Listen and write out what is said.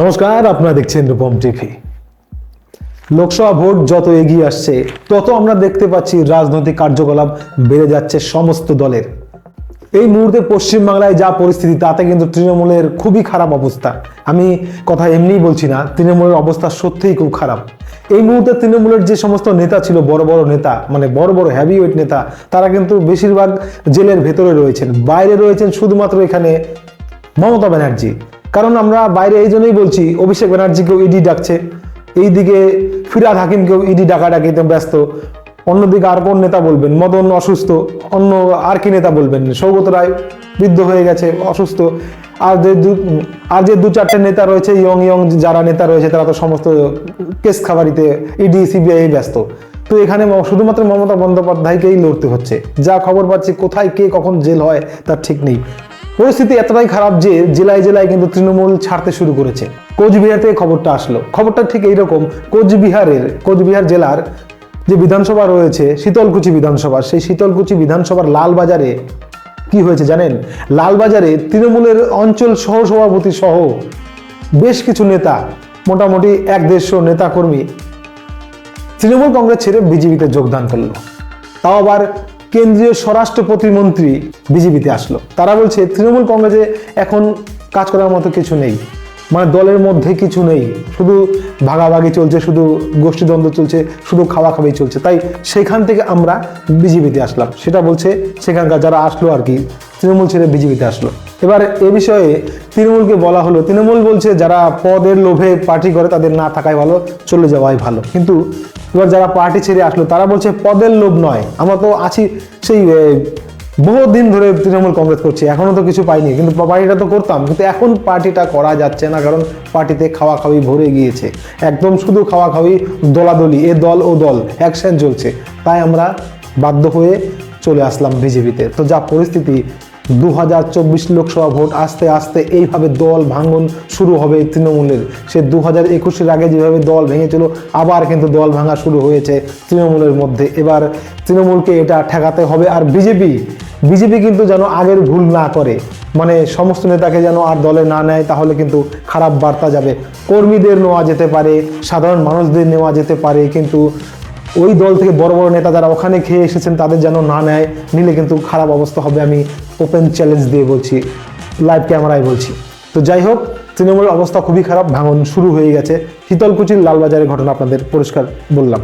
নমস্কার, আপনারা দেখছেন রূপম টিভি। লোকসভা ভোট যত এগিয়ে আসছে, তত আমরা দেখতে পাচ্ছি রাজনৈতিক কার্যকলাপ বেড়ে যাচ্ছে সমস্ত দলের। এই মুহূর্তে পশ্চিমবাংলায় যা পরিস্থিতি, তাতে কিন্তু তৃণমূলের খুবই খারাপ অবস্থা। আমি কথা এমনিই বলছি না, তৃণমূলের অবস্থা সত্যিই খুব খারাপ। এই মুহূর্তে তৃণমূলের যে সমস্ত নেতা ছিল, বড় বড় নেতা মানে বড় বড় হ্যাভিওয়েট নেতা, তারা কিন্তু বেশিরভাগ জেলের ভেতরে রয়েছেন। বাইরে রয়েছেন শুধুমাত্র এখানে মমতা ব্যানার্জি। কারণ আমরা বাইরে এই জন্যই বলছি, অভিষেক ব্যানার্জিকেও ইডি ডাকছে। এইদিকে ফিরাদ হাকিমকেও ইডি ডাকা ডাকাডাকিতে ব্যস্ত। অন্যদিকে আর কোন নেতা বলবেন? মদন অসুস্থ। অন্য আর কি নেতা বলবেন? সৌগত রায় বৃদ্ধ হয়ে গেছে, অসুস্থ। আর যে দু, আর যে দু চারটে নেতা রয়েছে, ইয়ং ইয়ং যারা নেতা রয়েছে, তারা তো সমস্ত কেস খাবারিতে ইডি সিবিআই ব্যস্ত। তো এখানে শুধুমাত্র মমতা বন্দ্যোপাধ্যায়কেই লড়তে হচ্ছে। যা খবর পাচ্ছি, কোথায়, কে, কখন জেল হয়, তার ঠিক নেই। পরিস্থিতি এতটাই খারাপ যে জেলায় জেলায় কিন্তু তৃণমূল ছাড়তে শুরু করেছে। কোচবিহার থেকে খবরটা আসলো। খবরটা ঠিক এইরকম, কোচবিহারের, কোচবিহার জেলার যে বিধানসভা রয়েছে, শীতলকুচি বিধানসভা, সেই শীতলকুচি বিধানসভার লালবাজারে কি হয়েছে জানেন? লালবাজারে তৃণমূলের অঞ্চল সহসভাপতি সহ বেশ কিছু নেতা, মোটামুটি এক দেড়শো নেতা কর্মী তৃণমূল কংগ্রেস ছেড়ে বিজেপিতে যোগদান করল। তাও আবার কেন্দ্রীয় স্বরাষ্ট্র প্রতিমন্ত্রী বিজেপিতে আসলো। তারা বলছে, তৃণমূল কংগ্রেসে এখন কাজ করার মতো কিছু নেই। মানে দলের মধ্যে কিছু নেই। শুধু ভাগাভাগি চলছে, শুধু গোষ্ঠীদ্বন্দ্ব চলছে, শুধু খাওয়া খাওয়াই চলছে। তাই সেখান থেকে আমরা বিজেপিতে আসলাম। সেটা বলছে সেখানকার যারা আসলো আর কি তৃণমূল ছেড়ে বিজেপিতে আসলো। এবার এ বিষয়ে তৃণমূলকে বলা হলো। তৃণমূল বলছে যারা পদের লোভে পার্টি করে তাদের না থাকাই ভালো, চলে যাওয়াই ভালো। কিন্তু এবার যারা পার্টি ছেড়ে আসলো, তারা বলছে পদের লোভ নয়। আমরা তো আছি সেই বহুদিন ধরে তৃণমূল কংগ্রেস করছি এখনও তো কিছু পাইনি। কিন্তু পার্টিটা তো করতাম, কিন্তু এখন পার্টিটা করা যাচ্ছে না, কারণ পার্টিতে খাওয়া খাওয়ি ভরে গিয়েছে। একদম শুধু খাওয়া খাওয়ি দলাদলি, এ দল, ও দল, অ্যাকশন চলছে। তাই আমরা বাধ্য হয়ে চলে আসলাম বিজেপিতে। তো যা পরিস্থিতি দু হাজার চব্বিশ লোকসভা ভোট আস্তে আস্তে এইভাবে দল ভাঙন শুরু হবে তৃণমূলের। সে দু হাজার একুশের আগে যেভাবে দল ভেঙেছিল আবার কিন্তু দল ভাঙা শুরু হয়েছে তৃণমূলের মধ্যে। এবার তৃণমূলকে এটা ঠেকাতে হবে আর বিজেপি বিজেপি কিন্তু যেন আগের ভুল না করে। মানে সমস্ত নেতাকে যেন আর দলে না নেয়, তাহলে কিন্তু খারাপ বার্তা যাবে। কর্মীদের নেওয়া যেতে পারে, সাধারণ মানুষদের নেওয়া যেতে পারে, কিন্তু ওই দল থেকে বড় বড় নেতা যারা ওখানে খেয়ে এসেছেন, তাদের যেন না নেয়। নিলে কিন্তু খারাপ অবস্থা হবে, আমি ওপেন চ্যালেঞ্জ দিয়ে বলছি লাইভ ক্যামেরায় বলছি। তো যাই হোক, তৃণমূলের অবস্থা খুবই খারাপ, ভাঙন শুরু হয়ে গেছে। শীতলকুচির লালবাজারের ঘটনা আপনাদের পরিষ্কার বললাম।